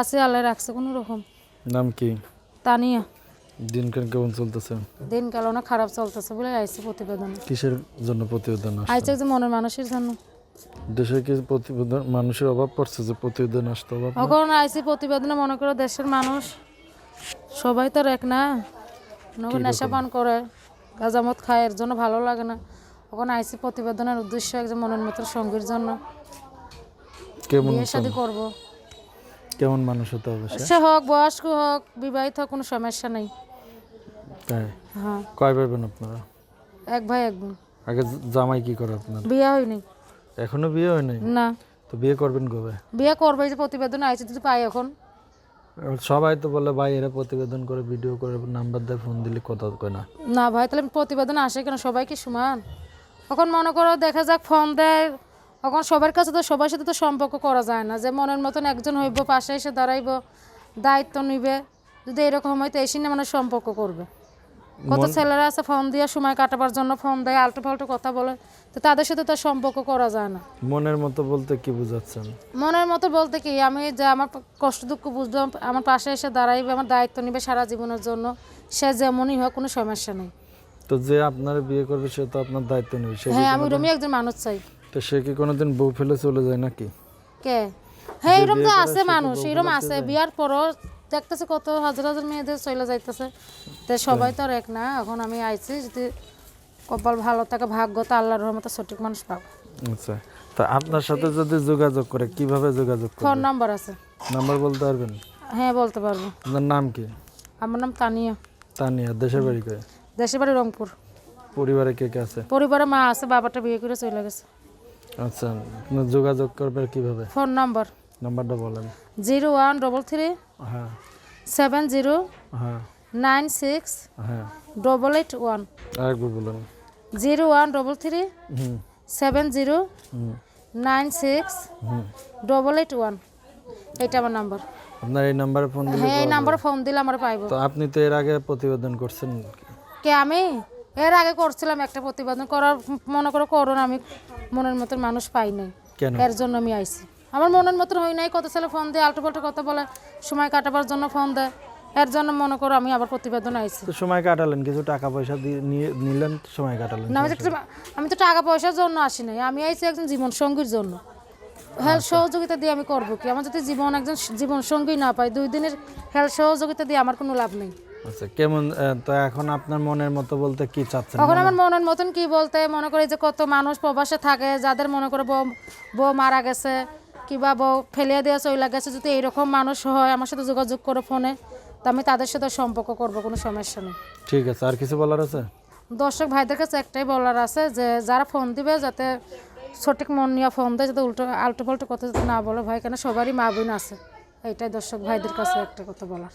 আছে আল্লাহ রাখছে কোনো রকম। নাম কি? তানিয়া। দিনকাল কেমন চলতেছে? দিনকাল অনেক খারাপ চলতেছে বলে আইসি প্রতিবেদন। কিসের জন্য প্রতিবেদন আইসে যে মনের মানুষের জন্য। দেশে কি প্রতিবেদন মানুষের অভাব পড়ছে যে প্রতিবেদন আসতে অভাব এখন আইসি প্রতিবেদনে মনে করো দেশের মানুষ। সবাই তো এক না। নেশা পান করে গাজামত খায় এর জন্য ভালো লাগে না। এখন আইসি প্রতিবেদনের উদ্দেশ্য একজন মনের মতো সঙ্গীর জন্য। কেমন বিয়ে শাদি করব। কেমন মানুষ হতে হবে সে? হোক বয়স্ক হোক বিবাহিত হোক কোনো সমস্যা নেই। তাই? হ্যাঁ। কয় ভাই বোন আপনারা? এক ভাই এক বোন। আগে জামাই কি করে আপনার? বিয়ে হয়নি। এখনও বিয়ে হয় নাই না। তো বিয়ে করবেন কবে? বিয়ে করবে যে প্রতিবেদন আইসি যদি পাই এখন। সবাই তো বলে ভাই এরা প্রতিবেদন করে ভিডিও করে নাম্বার দেয় ফোন দিলে কথা কয় না। না ভাই তাহলে প্রতিবেদন আসে কেন? সবাই কি সমান? এখন মনে করো দেখা যাক ফোন দেয় এখন সবার কাছে তো সবার সাথে তো সম্পর্ক করা যায় না। যে মনের মতন একজন হইব পাশে এসে দাঁড়াইব দায়িত্ব নিবে যদি এরকম হয় তো এসে না মানে সম্পর্ক করবে। কত ছেলেরা আছে ফোন দিয়ে সময় কাটাবার জন্য ফোন দেয় আলটু ফালটু কথা বলে তো তাদের সাথে তো সম্পর্ক করা যায় না। মনের মতো বলতে কি বুঝাচ্ছেন? মনের মতো বলতে কি আমি যে আমার কষ্ট দুঃখ বুঝব আমার পাশে এসে দাঁড়াইবে আমার দায়িত্ব নিবে সারা জীবনের জন্য সে যেমনই হোক কোনো সমস্যা নেই। তো যে আপনার বিয়ে করবে সে তো আপনার দায়িত্ব নেবে হ্যাঁ আমি ওরমই একজন মানুষ চাই। তো সে কি কোনোদিন বউ ফেলে চলে যায় নাকি? কে? হ্যাঁ এরকম তো আছে মানুষ এরকম আছে। বিয়ার পরও দেখতেছে কত হাজার হাজার মেয়েদের চলে যাইতেছে। তো সবাই তো আর এক না এখন আমি আইছি যদি কপাল ভালো থাকে ভাগ্য তো আল্লাহর রহমতে সঠিক মানুষ পাবো। আচ্ছা তা আপনার সাথে যদি যোগাযোগ করে কীভাবে যোগাযোগ ফোন নাম্বার আছে। নাম্বার বলতে পারবেন? হ্যাঁ বলতে পারব। আপনার নাম কি? আমার নাম তানিয়া। তানিয়া দেশের বাড়ি কয়ে দেশের বাড়ি রংপুর। পরিবারে কে কে আছে? পরিবারে মা আছে বাবাটা বিয়ে করে চলে গেছে। আচ্ছা আপনার যোগাযোগ করবেন কীভাবে? Phone number. নাম্বারটা বলেন। জিরো ওয়ান ডবল থ্রি হ্যাঁ। সেভেন জিরো হ্যাঁ। নাইন সিক্স হ্যাঁ। Double eight one. আরেকবার বলেন। Zero one double three seven zero nine six double eight one. এইটা আমার নাম্বার। আপনার এই নাম্বারে ফোন দিলে হ্যাঁ এই নাম্বারে ফোন দিলে আমার পাইবো। তো আপনি তো এর আগে প্রতিবেদন করছেন। কে আমি? এর আগে করছিলাম একটা প্রতিবেদন করার মনে করো করোনা আমি মনের মতন মানুষ পাই নাই। এর জন্য আমি আইছি। আমার মনের মতন হই নাই কত ছেলে ফোন দিয়ে আল্টো পাল্টো কথা বলে সময় কাটাবার জন্য ফোন দেয়। এর জন্য মনে করো আমি আবার প্রতিবেদন আইছি। তো সময় কাটালেন কিছু টাকা পয়সা দিয়ে নিলেন সময় কাটালেন না আমি তো আমি তো টাকা পয়সার জন্য আসি নাই। আমি আইছি একজন জীবন সঙ্গীর জন্য হেলথ সহযোগিতা দিয়ে আমি করব কি? আমার যদি জীবন একজন জীবন সঙ্গী না পাই দুই দিনের হেলথ সহযোগিতা দিয়ে আমার কোনো লাভ নেই। আচ্ছা কেমন তো এখন আপনার মনের মতো বলতে কি চাচ্ছেন? এখন আমার মনের মতন কি বলতে মনে করি যে কত মানুষ প্রবাসে থাকে যাদের মনে করে বউ বউ মারা গেছে কিবা বউ ফেলিয়ে দেওয়া চলে গেছে যদি এইরকম মানুষ হয় আমার সাথে যোগাযোগ করে ফোনে তো আমি তাদের সাথে সম্পর্ক করব কোনো সমস্যা নেই। ঠিক আছে আর কিছু বলার আছে? দর্শক ভাইদের কাছে একটাই বলার আছে যে যারা ফোন দিবে যাতে সঠিক মন নিয়ে ফোন দেয় যাতে উল্টো আল্টো পাল্টো কথা যাতে না বলে ভাই কেন সবারই মা বোন আছে। এইটাই দর্শক ভাইদের কাছে একটা কথা বলার।